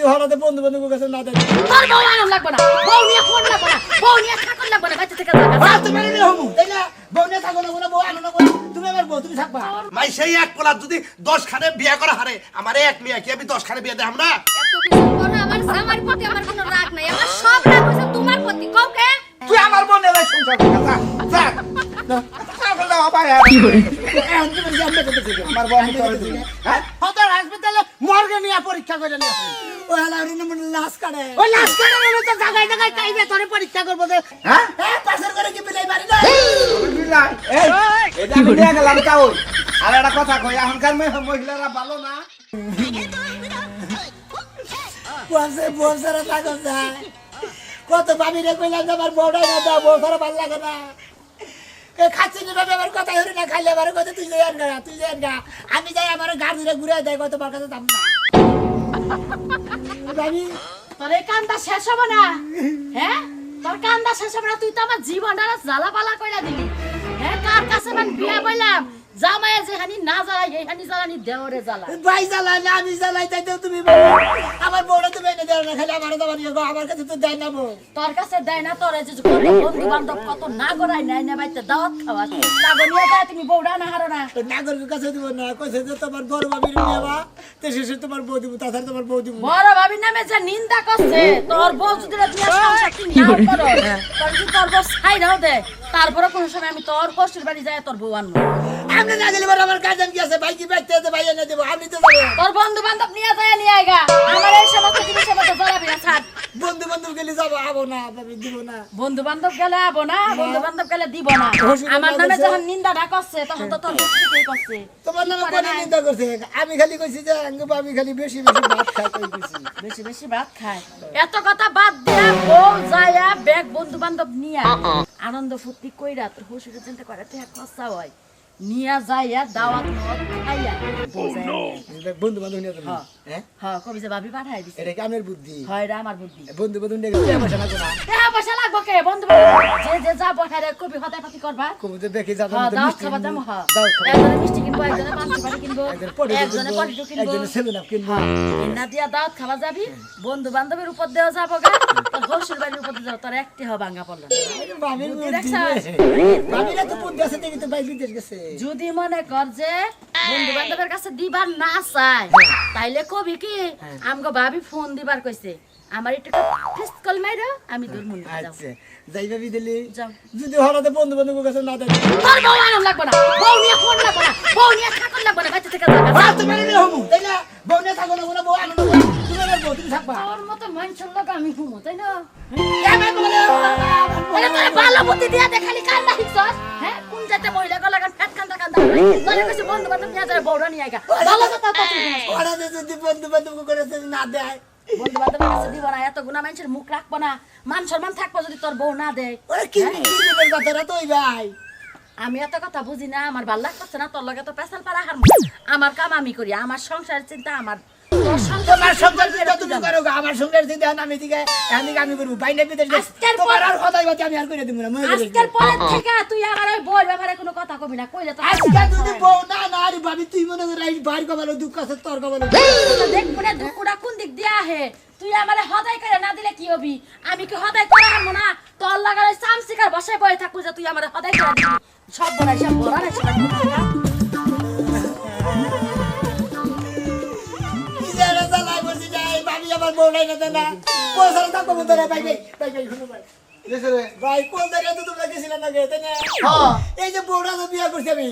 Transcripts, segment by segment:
যদি হঠাৎ বন্ধু বান্ধব কাছে না দেয় তোর বউ আনন্দ লাগবে না। বউ নিয়ে ফোন লাগবে না। বউ নিয়ে থাকুন লাগবে না বাচ্চা থেকে আর তুমি নিয়ে হমু তাই না? বউ নিয়ে থাকো না বউ আনো না। তুমি আমার বউ তুমি থাকবা। মাই সেই এক কোলা যদি দশ খানে বিয়া করা হারে আমার এক মেয়ে কি আমি দশ খানে বিয়া দেব না এত কিছু করো আমার আমার প্রতি আমার কোনো রাগ নাই আমার সব রাগ হচ্ছে প্রতি কাউকে তুই আমার বোন এলাই সংসার কর যা যা। পাগল বাবা আমার দিই হ্যাঁ? হতর হাসপাতালে মর্গে নিয়ে পরীক্ষা করে নিয়ে ও হালা রুনে মনে লাশ কাটে। ওই লাশ কাটে না তো জায়গায় জায়গায় কাইবে তোরে পরীক্ষা করব দে হ্যাঁ? হ্যাঁ পাশের করে কি বিলাই মারি না বিলাই? এই এটা নিয়ে গেলাম তাও আর একটা কথা কই এখনকার মহিলারা ভালো না? যায়। কত ভাবি রে কইলাম আমার বউটাই না দাও, বউ ছাড়া ভালো লাগে না। খাচ্ছি না আমার কথা হইরে না, খাইলে আমার কথা, তুই যাই না তুই না আমি যাই আমার গাড়ি ধরে ঘুরে দেয় কত তোমার কাছে দাম না। ভাবি তোর এই কান্দা শেষ হবে না? হ্যাঁ? তোর কান্দা শেষ হবে না, তুই তো আমার জীবনটা জ্বালা পালা কইরা দিলি। হ্যাঁ? কার কাছে মানে বিয়া বললাম জামাইয়া যেখানি না জ্বালাই এইখানি জ্বালানি দেওরে জ্বালা ভাই জ্বালাই না আমি জ্বালাই তাই তো তুমি আমার বউটা তুমি এনে দেও না খালি আমার দাবার নিয়ে গো, আমার কাছে তো দেয় না বউ। তোর কাছে দেয় না তোর যে কত বন্ধু বান্ধব কত না গড়াই নাই না বাইতে দাওয়াত খাওয়া। লাগো নিয়ে যায় তুমি বউডা না হারো না। কাছে দিব না কইছে যে তোমার বড় ভাবির নেবা তো শেষে তোমার বউ দিব তাছাড়া তোমার বউ দিব বড় ভাবি নামে যে নিন্দা করছে তোর বউ যদি সংসার কি নাও করো তোর তোর বউ ছাইরাও দে? তারপরে কোন সময় আমি তোর শ্বশুর বাড়ি যায় তোর বউ আনব। আপনি না গেলে আমার কাজেন কি আছে? ভাই কি বাইতে আছে? ভাই এনে দেবো আপনি তো যাবেন তোর বন্ধু বান্ধব নিয়ে যায় নিয়ে আইগা আমার এই সমস্ত জিনিসের মতো জড়াবি না ছাড়। বন্ধু বান্ধব গেলে যাব আবো না দিব না। বন্ধু বান্ধব গেলে আবো না বন্ধু বান্ধব গেলে দিব না। আমার নামে যখন নিন্দা করছে তখন তো তোর করছে। তোমার নামে কোনে। নিন্দা করছে? আমি খালি কইছি যে আঙ্গ আমি খালি বেশি বেশি ভাত খাই কইছি বেশি বেশি ভাত খায়। এত কথা বাদ দিয়া বউ যায়া ব্যাগ বন্ধু বান্ধব নিয়া আনন্দ ফুর্তি কইরা তোর শ্বশুরের চিন্তা করে তুই এক হয়। নিয়া যাইয়া দাওয়াত মত খাইয়া। আইগা। বন্ধু বান্ধব নিয়ে হ্যাঁ। হ্যাঁ কবি যে ভাবি পাঠাই দিছে। এটা কি আমার বুদ্ধি? হয় আমার বুদ্ধি। বন্ধু বান্ধব নিয়ে গেলে পয়সা লাগবে না? টাকা পয়সা লাগবো কে? বন্ধু বান্ধব যে যে যা বসায় রে কবি পাতি করবা। কবুতে দেখি যাব হ্যাঁ মিষ্টি খাবার। হ্যাঁ একজনে মিষ্টি কিনবো একজনে পাঁচ সুপারি কিনবো একজনে পটেটো কিনবো, একজনে সেভেন আপ কিনবো না দিয়া দাওয়াত খাওয়া যাবি বন্ধু বান্ধবের উপর দেওয়া যাব গা। তোর বাড়ির উপর দিয়ে যাব তোর একটি হবে ভাঙা পড়ল না। বুদ্ধি? তো বুদ্ধি আছে দেখি তো ভাই বিদেশ গেছে। যদি মনে কর যে বন্ধু বান্ধবের কাছে দিবার না চায় তাইলে কবি কি? আমগো ভাবি ফোন দিবার কইছে আমার একটু ফিস কল মাইরো আমি দূর যাও। আচ্ছা যাই ভাবি দিলি। যদি হঠাৎ বন্ধু বান্ধব কাছে না দেয় তোর বউ আনন্দ লাগবে না বউ নিয়ে ফোন লাগবে না বউ নিয়ে থাকুন লাগবে না বাচ্চা থেকে আর তুমি এনে হমু তাই না বউ নিয়ে থাকো না বউ। তুমি আমার বউ তুমি থাকবা। তোর মতো মানুষের লোক আমি ঘুমো তাই না? আরে তোর ভালো বুদ্ধি দিয়া দে খালি কান্দা হিসস হ্যাঁ। কোন যাতে মহিলা গলা গান ফ্যাট কান্দা কান্দা তোরে কইছে বন্ধু বান্ধব নিয়ে যায় বউরা নিয়ে আইগা। ভালো কথা তো ওরা যদি বন্ধু বান্ধব করে না দেয়। বন্ধু বান্ধবের কাছে দিব না এত গুণা মানুষের মুখ রাখব না। মান সম্মান থাকব যদি তোর বউ না দেয়। ওরা কি কথাটা ভাই? আমি এত কথা বুঝি না আমার ভালো লাগতেছে না তোর লগে তো পেশাল পাড়া হার আমার কাম আমি করি আমার সংসারের চিন্তা আমার তোমার সংসার তুমি করো আমার সংসার চিন্তা আমি দিকে এদিকে আমি করব আজকের পর- তোমার আর কথাই বাতি আমি আর করে দিব না আজকের পরের থেকে তুই আমার ওই বউর ব্যাপারে কোনো কথা কবি না কইলে তো আজকে যদি বউ না না আরে ভাবি তুই মনে করে এই বাইর কবালো দুঃখ আছে তোর কবালো দেখ মনে দুকুড়া কোন দিক দিয়া হে তুই আমারে হদাই করে না দিলে কি হবি? আমি কি হদাই করে আনব না? তোর লাগালে চামচিকার বসে বয়ে থাকব যে তুই আমারে হদাই করে দিবি। সব বড়াই সব বড়াই সব আমার বউ নাই না না পয়সা মতো না ভাই ভাই ভাই ভাই শুনো ভাই। কোন জায়গায় তো তোমরা গেছিলে না গে না? এই যে বউরা তো বিয়া করছি আমি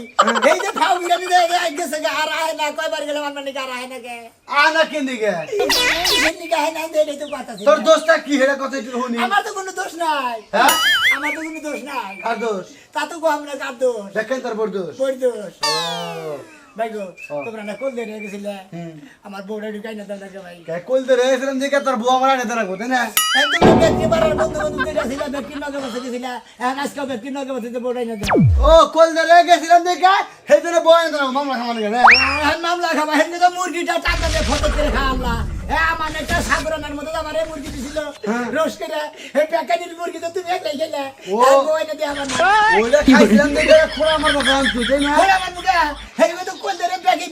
এই যে ফাউ বিরানি দেয় আই গেছে গে আর আয় না কয়বার গেলে আমার আর আয় না গে? আনা কেন দিকে? এমনি গে আয় না দেয় তো কথা তোর দোষটা কি হেরে কথা একটু শুনি। আমার তো কোনো দোষ নাই। হ্যাঁ? আমার তো কোনো দোষ নাই। দোষ? তা তো গো আমরা কার দোষ? দেখেন তোর বড় দোষ। বড় দোষ। ও। ভাই গো। তোমরা না কোন দিয়ে গেছিলে? আমার বউরা ঢুকাই না দাদা ভাই। কে কইল দে রেছিলাম তোর বউ আমার আনে রাখব তাই না? একদম ব্যক্তি বাড়ার বন্ধু বন্ধু করে ছিল ব্যক্তি নগে বসে গেছিল এখন আজকে ব্যক্তি নগে বসে যে বউরাই না ও কইল দে গেছিলাম দিকে সেই জন্য বউ আনে রাখব মামলা খামানে গেলে। মামলা খাবা হেন তো মুরগিটা টাকা দিয়ে ফটো করে খাওয়ালা হ্যাঁ আমার একটা সাগরনের মতো আমার মুরগি দিছিল রোজ করে এই প্যাকেটের মুরগি তো তুমি একলাই খেলে। ও। বউ এনে দিয়ে আমার না ওইটা খাইছিলাম দিকে খোরা আমার বাবা আনছি তাই না? ওরে আমার মুখে হেই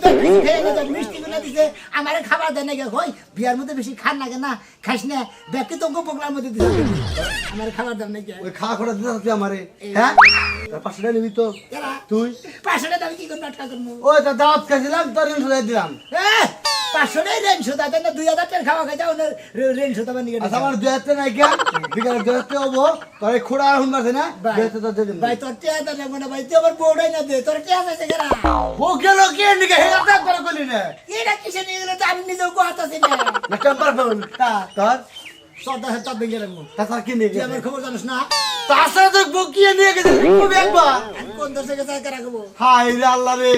তো মিষ্টি গুলো দিছে আমারে খাবার দেয় নাকি? হই বিয়ার মধ্যে বেশি খান না খাইস না। ব্যাগকে তো বকলার মধ্যে দিছে। আমার খাবার দাম নাকি? ওই খাওয়া খোড়া দিতে তুই আমারে। হ্যাঁ? তোর পাঁচশো টাকা নিবি তো। তুই? পাঁচশো টাকা আমি কি করব? টাকা করব। ওই তো দাওয়াত খাইছিলাম তোর দিলাম। পাঁচশো টাকা রেঞ্জ শোধা দেন না? দুই হাজার টাকা খাওয়া খাই যাও রেঞ্জ শোধা বানিয়ে আচ্ছা আমার দুই হাতে নাই কেন? বিকালে দুই হাতে হব। তোর খোড়া আর হুন্ডা আছে না দুই হাতে তোর দিয়ে ভাই তোর টিয়া দেন না ভাই তুই আমার বউটাই না দে তোর টিয়া আছে কেনা ও গেল কে নিকে? হে হাতে করে কইলি না। এটা কিসে নিয়ে গেলে আমি নিজেও গোয়াত আছি না। না টেম্পার ফোন। তোর? সদা সে তবে গেলাম তাছাড়া কি নিয়ে আমার খবর জানিস না? তাছাড়া তো বকিয়ে নিয়ে গেছে। কবি একবার? কোন দর্শকে গেছে একা রাখব হাই রে আল্লাহ রে।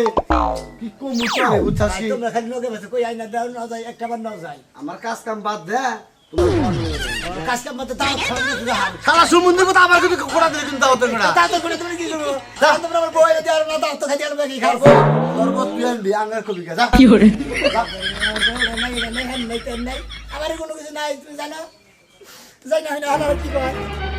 কি কম উঠছে বুঝছাস কি তোমরা খালি লোকে বেছে কই আইনা দাও না যায় একটা বার না যায় আমার কাজ কাম বাদ দে তোমার কাজ কাম তুই হাল সারা সমুদ্রের কথা আবার কিন্তু খোড়া দিলে কিন্তু মেড়া তা তো করে তুমি কি করব? তা তোমরা আমার না দাও তো খাই বাকি খাব? বস তুই আনবি আঙ্গার কবি যা। আমার কোনো কিছু নাই তুমি জানো? যাই না হয় না কি কয়?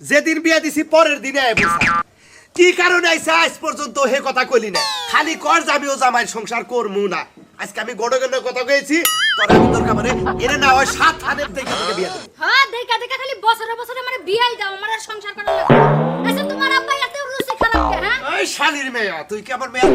যেদিন বিয়া দিছি পরের দিনে কি কারণে আইসা আজ পর্যন্ত হে কথা কইলি না খালি কর যাবি ও জামাই সংসার করমু না। আজকে আমি গড় গড়গণ্ড কথা কইছি তোর আমি তোর কামারে এনে না হয় সাত হানের থেকে তোকে বিয়া দেবো। হ্যাঁ দেখা দেখা খালি বছরে বছরে আমার বিয়াই দাও আমার আর সংসার করা লাগবে আচ্ছা তোমার আব্বা এত রুচি খারাপ কে হ্যাঁ? এই শালির মেয়া তুই কি আমার মেয়া?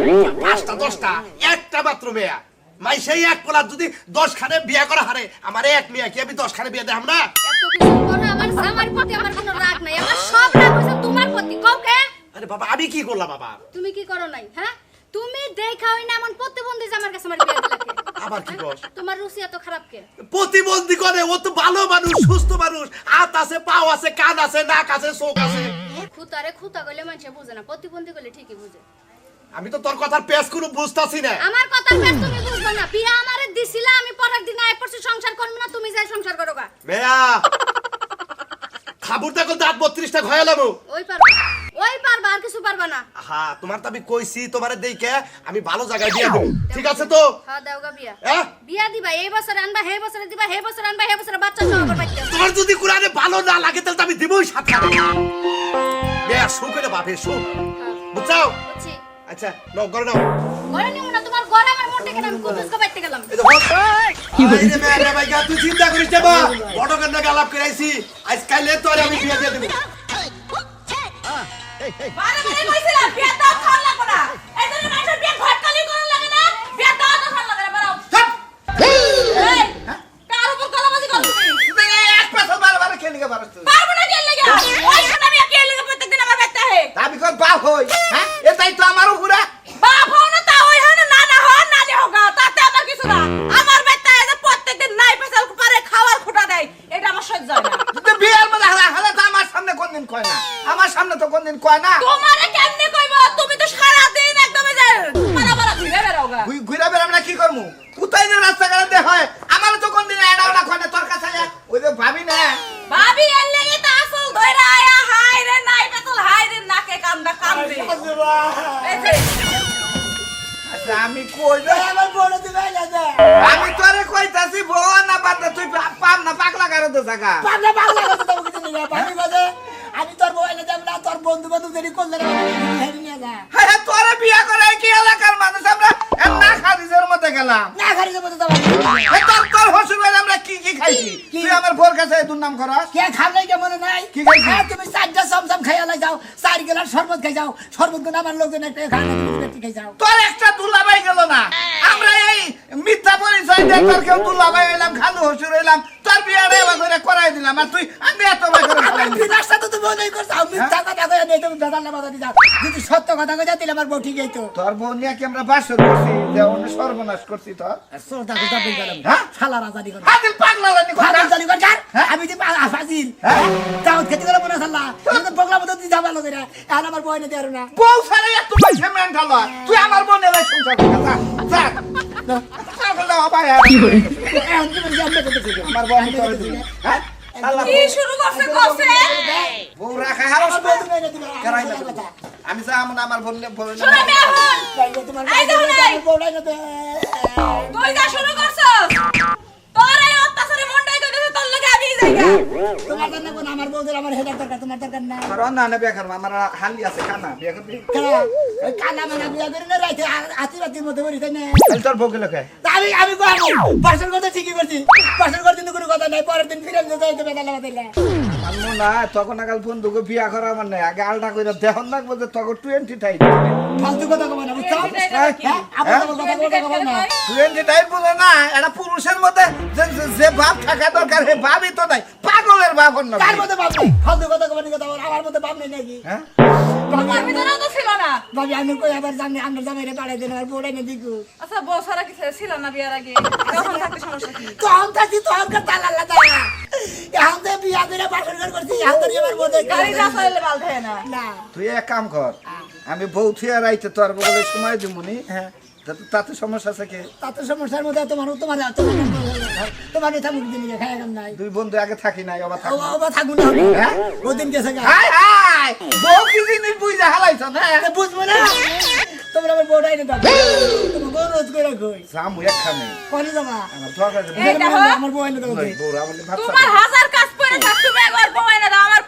পাঁচটা দশটা একটা মাত্র মেয়া। মাই সেই এক পোলা যদি দশ খানে বিয়া করা হারে আমার এক মেয়া কি আমি দশ খানে বিয়া দেখাম না এত কিছু করো আমার আমার প্রতি আমার কোনো রাগ নাই আমার সব রাগ হচ্ছে তোমার প্রতি কাউকে আরে বাবা আমি কি করলাম বাবা? তুমি কি করো নাই হ্যাঁ? তুমি দেখা হই না এমন প্রতিবন্ধী যে আমার কাছে আমার বিয়ে দিলাকে আবার কি কস? তোমার রুচি এত খারাপ কে? প্রতিবন্ধী করে ও তো ভালো মানুষ সুস্থ মানুষ হাত আছে পাও আছে কান আছে নাক আছে চোখ আছে। খুতারে খুতা গলে মানুষে বুঝে না প্রতিবন্ধী গলে ঠিকই বুঝে। আমি তো তোর কথার পেশ কোনো বুঝতাছি না। আমার কথা বেশ তুমি বুঝবে না। বিয়া আমারে দিছিলা আমি পরের দিন আয় পড়ছি সংসার করব না তুমি যাই সংসার করো গা। মেয়া খাবুর দেখো দাঁত বত্রিশটা খয়ালাম ওই পারবা। ওই পারবা আর কিছু পারবা না। হ্যাঁ তোমার তো আমি কইছি তোমার দেখে আমি ভালো জায়গায় দিয়ে দেবো। ঠিক আছে তো? হ্যাঁ দাও গা বিয়া। হ্যাঁ বিয়া দিবা এই বছরে আনবা হে বছরে দিবা হে বছরে আনবা হে বছরে বাচ্চা সহ করবা তোমার যদি কোরআনে ভালো না লাগে তাহলে আমি দিবই সাথে মেয়া করে বাপে শো বুঝছাও? বুঝছি। আচ্ছা নাও করে নাও। ঘরে নিও না তোমার ঘরে আমার মন থেকে আমি কুতুস কবাইতে গেলাম। এই দেখো। আরে রে মেয়া রে ভাইয়া, তুই চিন্তা করিস না বা বড় কান্না গালাপ করে আজ কাইলে তোর আমি বিয়ে দিয়ে দেবো। বারে বারে কইছিলাম বিয়া দাও খাওয়া লাগবে না। এই জন্য মানুষের বিয়া ঘর খালি করার লাগে না বিয়া দাও তো খাওয়া লাগে না বাড়াও এই কার উপর গলাবাজি করছিস? এক পাশে বারবার খেয়ে নিকে পারছ পারব না কেন লাগে ওই শোনা আমি কে লাগে প্রত্যেকদিন আমার বেতে হে আমি কোন বাপ হই হ্যাঁ? এটাই তো আমার উপরে। বাপ হও না তা হই না না না লে হোক তাতে আমার কিছু না। আমার বেটা যে প্রত্যেকদিন নাই পেছাল পারে খাওয়ার খোটা দেয় এটা আমার সহ্য হয় না। তুই বিয়ের মধ্যে হালা তো আমার সামনে কোনদিন কয় না? আমার সামনে তো কোনদিন কয় না? তোমারে কারও তো জায়গা। পাগলা পাগলা কথা তো কিছু নেই বাজে। আমি তোর বউলে যাব না তোর বন্ধু বান্ধব দেরি করলে হ্যাঁ হ্যাঁ, বিয়া করে কি এলাকার মানুষ? আমরা খাদিজের মধ্যে গেলাম। না খালি যাব তো যাব এই তোর তোর হসুর বাড়ি আমরা কি কি খাইছি? তুই আমার বোর কাছে দুর্নাম করস। কে খাবে কে মনে নাই? কি খাইছি? হ্যাঁ, তুমি চারটা সমসম খাইয়া লাই যাও। চার গেলার শরবত খাই যাও। শরবত গুণ আমার লোকজন একটা খায় না তুমি ব্যক্তি খাই যাও। তোর একটা দুলাভাই গেল না। আমরা এই মিথ্যা পরিচয় দিয়ে তোর কেউ দুলাভাই হইলাম খালু হসুর হইলাম তোর বিয়ারে এবার করে করাই দিলাম। আর তুই আমি এত ভাই করে ফেলাইলি। বিনাশটা তো তুমি মনেই করছ আমি মিথ্যা কথা কয়ে নেই তুমি বেদাল না বাধা যাও। যদি সত্য কথা কয়ে দিলে আমার বউ ঠিক তো তোর বোন নিয়ে কি আমরা বাসর করছি? যে অন্য সর্বনাশ করছি শ্রদ্ধা হ্যাঁ? শালা রাজানি পাগলা আমি যে ফাজিল। হ্যাঁ? দাউদ খেতে তুমি তো মতো করছি ঝামেলা করে আর আমার বই না না। বউ এত পয়সা হয় তুই বোন সংসার করে যা যা। কি দিবি হ্যাঁ? কি শুরু করছে করছে বউ রাখা হারস কেরাই না আমি যা আমার আমার বললে বলে শোনো আমি এখন তোমার এই দেখো নাই। বউ না তুই যা শুরু করছ। তোর এই অত্যাচারে মনটাই কইতেছে তোর লগে আমি যাইগা তোমার দরকার কোন আমার বউদের আমার হেডার দরকার তোমার দরকার না আমার অন্য আনে বিয়া করব আমার হালি আছে খানা বিয়া করবি? কানা মানা বিয়া করে না রাইতে আতি রাতির মধ্যে বলি তাই না? তোর বউ গেলে কে তা আমি আমি কো পার্সেল কথা ঠিকই করছি। পার্সেল কিন্তু কোনো কথা নাই, পরের দিন ফিরে যেতে হইতে বেদালা বেদালা মানবো না, তখন আগাল বন্ধুকে বিয়া করা নাই। আগে আলটা করে দেহন লাগবো যে তখন টোয়েন্টি টাইম ফালতু কথা কব না বুঝছ? আমার কথা কথা কব না টোয়েন্টি টাইম বলে না এটা পুরুষের মধ্যে যে- যে- যে থাকা দরকার সে ভাবই তো নাই পাগলের ভাব অন্য কার মধ্যে বাপ নেই? ফালতু কথা কব কথা আমার মধ্যে বাপ নেই নাকি? তোমার ভিতরেও তো ছিল না। ভাবি আমি কই আবার জানি আমরা জামাই রে পাড়াই দেন আর বউড়াই না দিকু আচ্ছা বউ সারা ছিল না বিয়ার আগে? তখন থাকতে সমস্যা কি? তখন থাকি তখন কার তালা লাদা এখন তো বিয়া করে বাসন করছি এখন তো আমার বউতে গাড়ি যা বাল থাকে না। না। তুই এক কাম কর আমি বউ থুয়া রাইতে তোর বলে সময় দিমুনি হ্যাঁ? তাতে- তাতে সমস্যা আছে কি? তাতে সমস্যার মধ্যে তোমার তোমার তোমার মুখ দিন খাই নাই। দুই বন্ধু আগে থাকি নাই আবার ও থাকি ও থাকুন না। হ্যাঁ? ওদিন গেছে হাই হাই বউ কি জিনিস বুঝা হালাইছ না? আরে বুঝব না। তোমরা আমার বউটাই না দাও তোমার বউ রোজ করে কই? জামু একখানে। কোনি যাবা? আমার দরকার। আমার বউ এনে দাও বউ তোমার হাজার কাজ করে থাক তুমি একবার বউ এনে দাও। আমার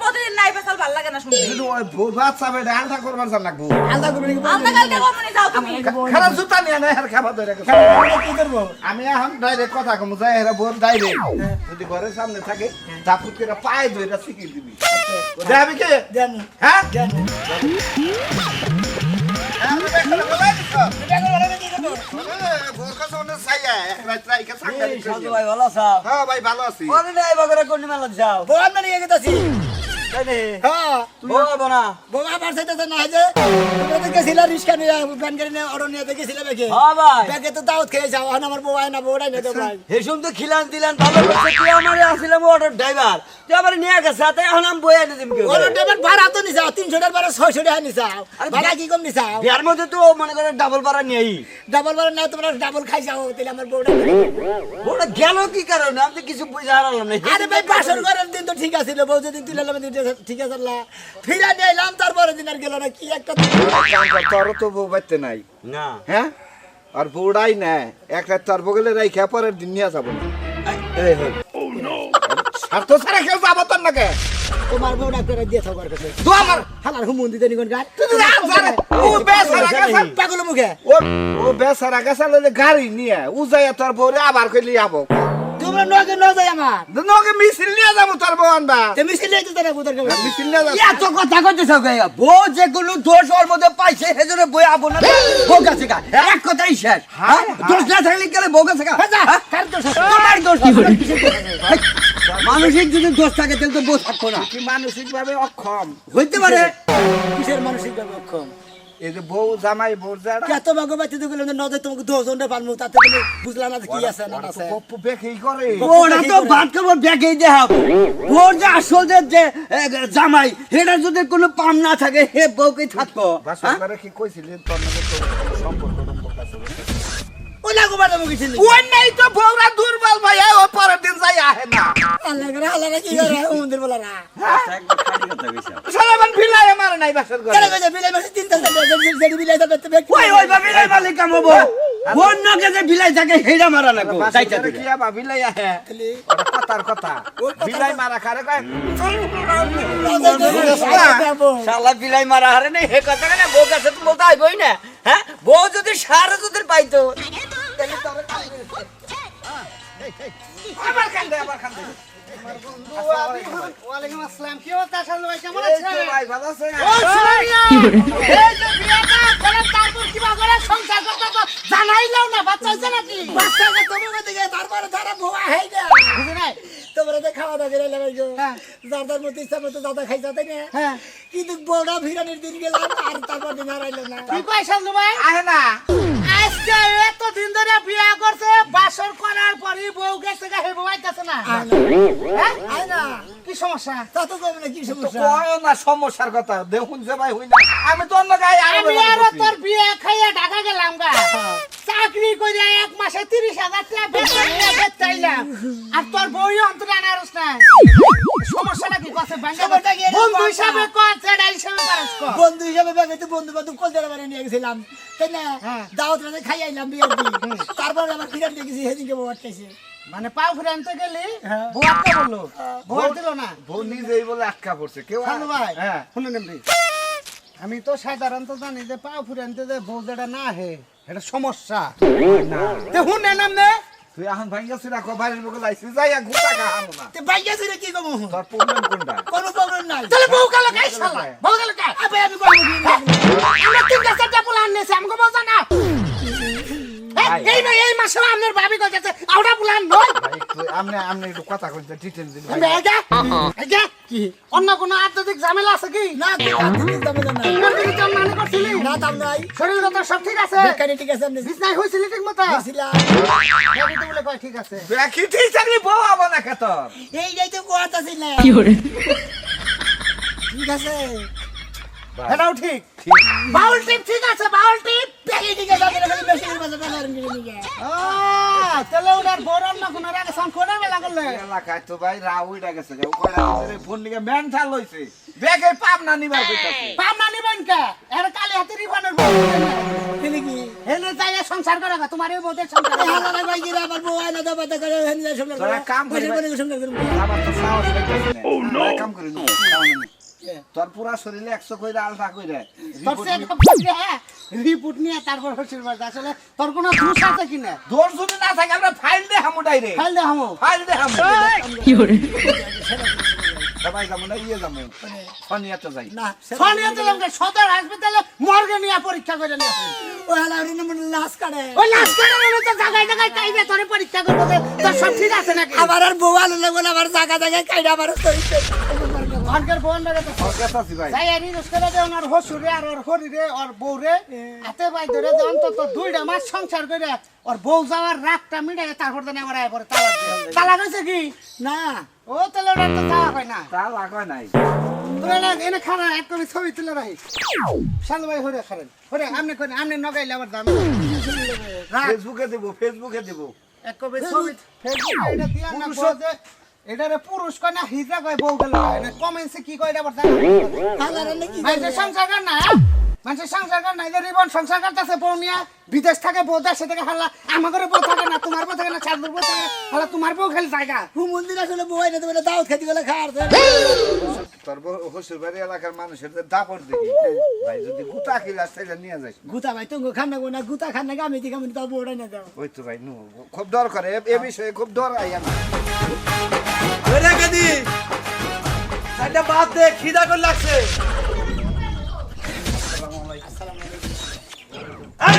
নাই পেছাল ভালো লাগে না শুনতে। শুধু ওই চাবে, এটা আলটা করবার জান লাগবো। আলাদা করে নিয়ে আমরা কালকে কমনে যাও তুমি। খারাপ জুতা নিয়ে নেয়, আর খাবার ধরে কি করব? আমি এখন ডাইরেক্ট কথা কমু যাই এরা বোর ডাইরেক্ট যদি ঘরের সামনে থাকে চাপুত করে পায়ে ধরে শিখিয়ে দিবি। যাবি কে? দেন হ্যাঁ? হ্যাঁ। ভাই ভালো আছো? হ্যাঁ ভাই ভালো আছি। কোন মেলা যাও? নিয়ে গেছি তাই নে। হ্যাঁ বনা তো না যে তো গেছিলা রিস্কা নিয়ে নিয়ে নিয়ে হ্যাঁ ভাই। ব্যাগে তো দাওয়াত খেয়ে যাও এখন আমার বউ না বউটাই না দেবো ভাই। হেসুম তো খিলান দিলান ভালো করছে তুই আমারে আসিলাম অটো ড্রাইভার তুই আমার নিয়ে গেছে তাই এখন আমি বই এনে দিম কেউ ওর ভাড়া তো নিছাও তিনশো টাকার ভাড়া ছয়শো টাকা নিছাও ভাড়া কি কম নিছাও বিয়ার মধ্যে তো মনে করে ডাবল ভাড়া নিয়েই। ডাবল ভাড়া না তোমরা ডাবল খাই যাও তাহলে আমার বউটা গেল। কি কারণে? আমি তো কিছু বুঝে হারালাম না আরে ভাই বাসর করার দিন তো ঠিক আছিল বউ তুলে এলাম ঠিক আছে আল্লাহ ফিরা নিয়ে এলাম তারপরে দিন আর গেল না কি একটা তোর তো বউ বাড়তে নাই। না। হ্যাঁ? আর বউড়াই না এক রাত তোর বগলে রাইখা পরের দিন নিয়ে যাব। আর তো ছাড়া কেউ যাব তোর নাকি তোমার বউটা করে দিয়ে থাকার কাছে। তো আমার। হালার হুমুন দিতে নিকন গান ও বেসারা গেছে। পাগল মুখে। ও ও বেসারা গেছে লইলে গাড়ি নিয়ে। উজাইয়া তোর বউরে আবার কইলি যাব। তোমরা নগে ন যাই আমার। মিছিল নিয়ে যাব তোর বউ আনবা। যেতে বুদার কাছে। মিছিল নিয়ে যাব। এত কথা কইতেছ গাইয়া বউ যে কোনো দোষ ওর মধ্যে পাইছে সেজন্য বই আবো না বউ কাছে গা। এক কথাই শেষ। হ্যাঁ দোষ না থাকলে গেলে বউ কাছে গা। হ্যাঁ? কার দোষ তোমার দোষ মানসিক যদি দোষ থাকে তাহলে তো বউ থাকব না। কি মানসিক ভাবে অক্ষম। হইতে পারে। কিসের মানসিক ভাবে অক্ষম? এই যে বউ জামাই বউ যারা কত বাগো বাচ্চা তো গেলাম নজর তোমাকে দশ জনটা পারব তাতে তুমি বুঝলা না যে কি আছে না আছে। পপ্পু বেকেই করে। ওরা তো ভাত খাবার ব্যাগেই দেখাবো ওর যে আসল যে- জামাই এটা যদি কোনো পাম না থাকে হে বউকে থাকব। বাসর হ্যাঁ? কি কইছিলেন? তোর নাকি তোর সম্পর্ক টম্পর্ক আছে ওই লাগো বাড়া মুখে ছিল ওই নাই তো বউরা দুর্বল ভাই ও পরের দিন যাই আহে না। আল্লাহ করে আল্লাহ কি করে মন্দির বলা না সালামান ভিলাই আমার নাই বাসর করে কেন কইছে বিলাই মাসে তিন তাল যেটি বিলাই তাল করতে বেক ওই ওই বা বিলাই মালিক কামাবো ওর নকে যে বিলাই থাকে হেডা মারা লাগবো বাসর যাইতে করে কি আবা ভিলাই আহে? কথার কথা। ভিলাই মারা খারে কয়? শালা বিলাই মারা হারে নেই হে কথা কেন বউ কাছে তো বলতে আইবই না হ্যাঁ? বউ যদি সারা যদি পাইতো। তাহলে তো আমার আবার কান্দে আবার কান্দে ওয়ালাইকুম আসসালাম কি অবস্থা সালু ভাই কেমন এই তো ভাই ভালো আছে জানাইলাও না বাচ্চা হইছে নাকি বাচ্চাকে তোমাকে দিকে তারপরে তারা ভুয়া হয়ে। গেল বুঝি নাই তোমরা তো খাওয়া দাওয়া করে লাগাই গো যার মতো ইচ্ছা মতো দাদা খাইছা তাই না কিন্তু বড় ভিড়ানির দিন গেলাম আর তারপর দিন হারাইলো না কি কয় সালু ভাই আহে না। আজকে এত দিন ধরে বিয়া করছে বাসর করার পরই বউ গেছে গা হেবো আইতাছে না। কি সমস্যা? তা তো না কি সমস্যা? কয় না সমস্যার কথা? দেখুন যে ভাই হই না আমি তো অন্য গায়ে আমি তোর বিয়া খাইয়া ঢাকা গেলাম গা। চাকরি করিয়া এক মাসে তিরিশ হাজার টাকা বেতন চাইলাম আর তোর বই অন্তর আনারস না সমস্যাটা কি কথা সমস্যা কি এরকম বন্ধু হিসাবে কর হিসাবে বন্ধু হিসাবে ব্যাগে তো বন্ধু বান্ধব কলকাতা বাড়ি নিয়ে গেছিলাম। তাই না? হ্যাঁ। দাওয়াত রাতে খাই আইলাম বিয়ের তারপর আবার ফিরান দিয়ে সেদিনকে বাবা খাইছে মানে পাও ফিরে আনতে গেলি হ্যাঁ। বলল দিল না? বউ নিজেই বলে আটকা পড়ছে। কেউ ভাই। হ্যাঁ। শুনুন এমনি আমি তো সাধারণত জানি যে পাও ফিরে আনতে যে বউ যেটা না হে এটা সমস্যা। তে শুনে নাম নে। তুই এখন ভাঙ্গা সিরা কো বাইরের মুখে লাইছি যাই আর ঘুটা খাব না। তে বাইকে সিরা কি কমু তোর প্রবলেম কোনটা? কোনো প্রবলেম নাই। তাহলে বউ কালো কাই শালা? বউ কালো কাই আবে আমি কইব কি? আমরা তিনটা চারটা পোলা আননেছি আমগো বলছ না এই, না এই মাসে আপনার ভাবি কইতেছে আউটা পোলা নয় আমনে আমনে একটু কথা কইতে ডিটেইল দিন ভাই। বেগা বেগা কি? অন্য কোনো আর্থিক ঝামেলা আছে কি? না তোমার কি মানে করছিলি? না দাম নাই শরীর তো সব ঠিক আছে? বেকারি ঠিক আছে আপনি বিছনায় হইছিলি ঠিক মতো? ছিলাম ভাবি তো বলে কয় ঠিক আছে। ব্যাকি ঠিক থাকলে বউ হব না এই যাই তো কথা ছিল ঠিক আছে। এটাও ঠিক। বাউল টিপ ঠিক আছে বাউল টিপ সংসার করে তোমার কাম করি। আমরা কাম করি। তোর পুরা শরীরে একশো কইরা আলটা কইরা। তোর সে রিপোর্ট নিয়ে তারপর হচ্ছিল আসলে তোর কোনো দোষ আছে কিনা দোষ যদি না থাকে আমরা ফাইল দে হামু ডাইরে। ফাইল দে হামো? ফাইল দে হামু। সবাই যাব না ইয়ে যাব। শনিয়াতে যাই। না সোনিয়া দিলামকে সদর হাসপাতালে মর্গে নিয়ে পরীক্ষা করে নিয়ে। ও হালা রিন মন লাশ কাটে ওই লাশ করে নিয়ে তো জায়গায় জায়গায় চাইবে তোরে পরীক্ষা করব তোর সব ঠিক আছে নাকি? আমার আর বউ আলো লাগবে না আমার জায়গা জায়গায় কাইডা আমার তরিতে অনকের বোন লাগে তো গেছাছি ভাই। যাই আর ইউজ করে দে ওনার হসুরে আর ওর হরিরে ওর বউরে হাতে বাই ধরে দে অন্তত দুইটা মাস সংসার করে ওর বউ যাওয়ার রাগটা মিটাই তারপর দেন আমার আয় পরে তালাক দিয়ে। তালাক হয়েছে কি? না। ও তাহলে ওটা তো তালাক হয় না। তা লাগায় নাই। তোরা না এনে খানা এক করে ছবি তুলে রাখি। শালু ভাই হরে খারেন হরে আমনে করেন আমনে নগাইলে আবার দাম। ফেসবুকে দেবো ফেসবুকে দেবো। এক কবে ছবি ফেসবুক এটা দিয়া না এটারে পুরুষ কয় না হিজা কয় বউ গেল কমেন্সে কি কয় এটা আবার জানো? সংসার না? মানুষের সংসার কর না এদের রিবন সংসার করতেছে বউ নিয়া বিদেশ থাকে বউ দেশে থেকে হাল্লা আমার বউ থাকে না তোমার বউ থাকে না চাঁদুর বউ থাকে হাল্লা তোমার বউ খালি জায়গা। মন্দির আসলে বউ আইনা দেবে দাওয়াত খেতে গেলে খাওয়ার তোর হসুর বাড়ি এলাকার মানুষের যে দাপট দেখি ভাই যদি গুতা কিলাস তাইলে নিয়ে যাই গুতা ভাই তুমি খান না না গুতা খান না আমি দিকে আমি তাও বউটা না দাও। ওই তো ভাই নু খুব ডর করে এ- বিষয়ে খুব ডর আই আমার। ওই রে গেদি বাদ দে খিদা করে লাগছে।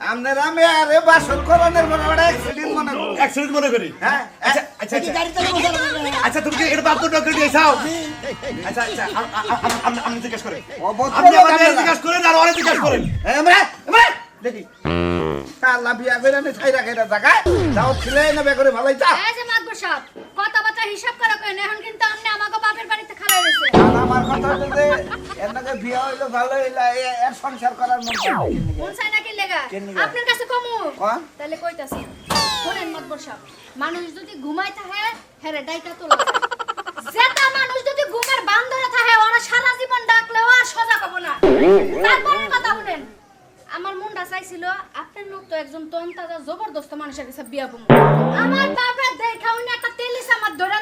আমনের আমি আরে বাসন করনের মনে হয় অ্যাক্সিডেন্ট মনে করো সিঁড়ির মোড়ে করি। হ্যাঁ আচ্ছা, আচ্ছা, আচ্ছা। আচ্ছা, তুমি এটা বাপ দিয়েছাও? আচ্ছা, আচ্ছা, আপনি জিজ্ঞেস করেন। আপনি আপনারা। জিজ্ঞেস করেন আর ওরে জিজ্ঞেস করেন। দেখি কালা বিয়া করে নে ছাইরা খাইরা জায়গায় যাও ছিলে নেবে করে ভালোই যা এই যে মাতবর সাহেব কথাবার্তা হিসাব করে কেন এখন কিন্তু আপনি আমাকে বাপের রয়েছে আর আমার কথা হলো যে এর নাকি হইল ভালো হইল এর সংসার করার মন না। চাই নাকি লেগা? আপনার কাছে কমু। তাহলে কইতাছি শোনেন মাতবর সাহেব মানুষ যদি ঘুমাই থাকে হেরে ডাইকা তোলা যেটা মানুষ যদি ঘুমের বান ধরে থাকে ওরা সারা জীবন ডাকলেও আর সজা পাবো না। তারপরের কথা শুনেন আমার মনটা চাইছিল আপনার লোক তো একজন তন্তাজা জবরদস্ত মানুষের কাছে বিয়া বমু আমার বাপের দেখা একটা তেলিস আমার ধরে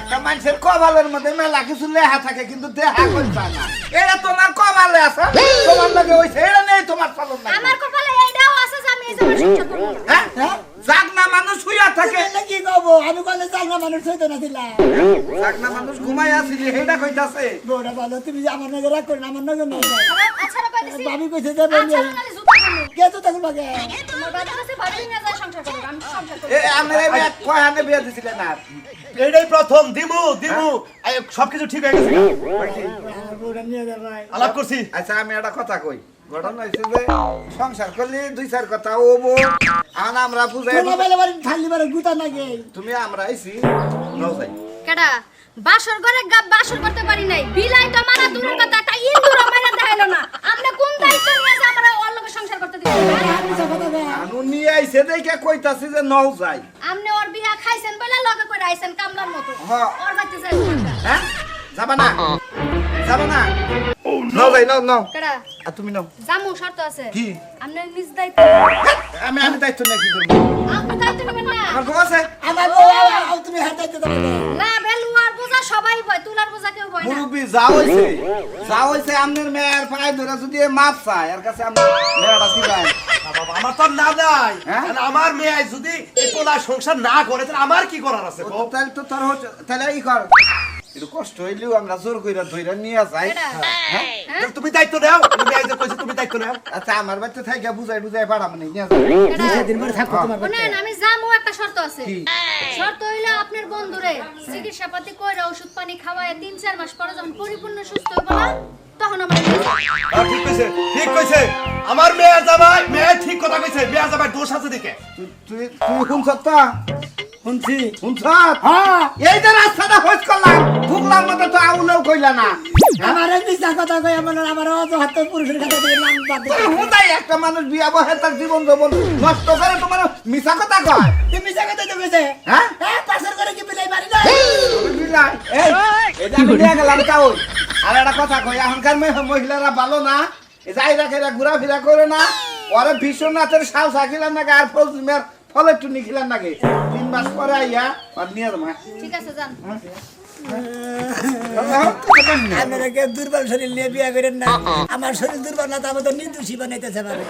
একটা মানুষের কপালের মধ্যে মেলা কিছু লেহা থাকে কিন্তু দেহা করতে না এটা তোমার কপালে আছে তোমার লগে হইছে এটা নেই তোমার চলন না আমার কপালে এইটাও আছে যে আমি এই যে সংসার করব হ্যাঁ যাক মানুষ শুইয়া থাকে কি কব আমি কলে জানা মানুষ হইতো না দিলাম যাক মানুষ ঘুমাই আসিলি হেডা কইতাছে বউটা ভালো তুমি আমার নজর রাখ করেন আমার নজর নাই আচ্ছা, আচ্ছা, কইছে যে তো তখন বাগে তোমার বাবার কাছে ভাবি নিয়ে যায় সংসার করব, আমি সংসার করব। এ আমরা এই মেয়ে কয় হানে বিয়া দিছিলেন আর? এটাই প্রথম দিমু দিমু। সবকিছু ঠিক হয়ে গেছে আমার বউটা নিয়ে যা ভাই আলাপ করছি। আচ্ছা আমি একটা কথা কই। ঘটনা হয়েছে যে সংসার করলে দুই চার কথা ও বউ আন আমরা বুঝাই খালি বারে গুতা নাগে। তুমি আমরা আইছি। নও যাই কেডা? বাসর ঘরে গা বাসর করতে পারি নাই। বিলাই তো মারা দূরের কথা একটা ইন্দুর মারা দেখাইলো না। আমরা কোন দায়িত্ব নিয়ে সংসার করতে কই আনু নিয়ে আইছে দেখে কইতাছি যে নও যাই। আপনি ওর বিয়া খাইছেন বলে লগে করে আইছেন কামলার মতো। হ্যাঁ। ওর বাড়িতে যাই হ্যাঁ? যাবা না। যাবা না? নও যাই নও নও। কেডা? আর তুমি নও। জামু শর্ত আছে। কি? আপনি নিজ দায়িত্ব আমি আমি দায়িত্ব নিয়ে কি করব? আপনি দায়িত্ব নেবেন না। আমার বউ আছে? আমার বউ তুমি হাতে দিতে পারবে না বেলুয়ার বোঝা সবাই ভয় তুলার বোঝা কেউ ভয় না। মুরব্বী যা হইছে যা হইছে আপনার মেয়ের পায়ে ধরে যদি মাপ চায় এর কাছে আমরা মেয়েটা দিবাই বাবা আমার তো না নাই হ্যাঁ? আমার মেয়ে যদি এই কোলা সংসার না করে তাহলে আমার কি করার আছে তাহলে তো তোর হচ্ছে তাহলে ই কর। একটু কষ্ট হইলেও আমরা জোর কইরা ধইরা নিয়ে যাই। হ্যাঁ। হ্যাঁ? তুমি দায়িত্ব নাও। তুমি কইছো তুমি দায়িত্ব নাও। আচ্ছা আমার বাচ্চা থাকে বুঝাই বুঝাই পাঠাবো না নিয়ে যাই কেডা দিন পরে থাকব তোমার বাড়িতে। শুনেন আমি জামু একটা শর্ত আছে? শর্ত হইল আপনার বন্ধুরে চিকিৎসা পাতি কইরা ওষুধ পানি খাওয়ায় তিন চার মাস পরে যখন পরিপূর্ণ সুস্থ হইব না তখন আমরা। হ্যাঁ, ঠিক কইছে ঠিক কইছে। আমার মেয়ে জামাই মেয়ে ঠিক কথা কইছে মেয়ে জামাই দোষ আছে দিকে তুই তুই তুই শুনছ তো? শুনছি। শুনছ? হ্যাঁ। এই যে রাস্তাটা হইচ করলাম। ঢুকলাম মতো তো আউলেও কইলা না। আমার এই কথা কই আমার আমার অজহাত পুরুষের কাছে থেকে নাম বাদ হুদাই একটা মানুষ বিয়া বহে তার জীবন যৌবন নষ্ট করে তোমার মিছা কথা কয়। তুমি মিশা কথা তো কইছে হ্যাঁ? হ্যাঁ পাশের করে কি বিলাই মারি না বিলাই, এই, এটা আমি নিয়ে গেলাম তাও আর একটা কথা কই এখনকার মহিলারা ভালো না। যাই রাখে ঘোরাফেরা করে না। ওরে ভীষণ নাচের সাহস আঁকিলাম নাকি আর ফল মেয়ের ফল একটু নিখিলাম নাকি? তিন মাস পরে আইয়া আর নিয়ে হ্যাঁ। ঠিক আছে যান। আপনারা দুর্বল শরীর নিয়ে বিয়ে করেন না। আমার শরীর দুর্বল না তো আমাদের নির্দোষী বানাইতেছে পারে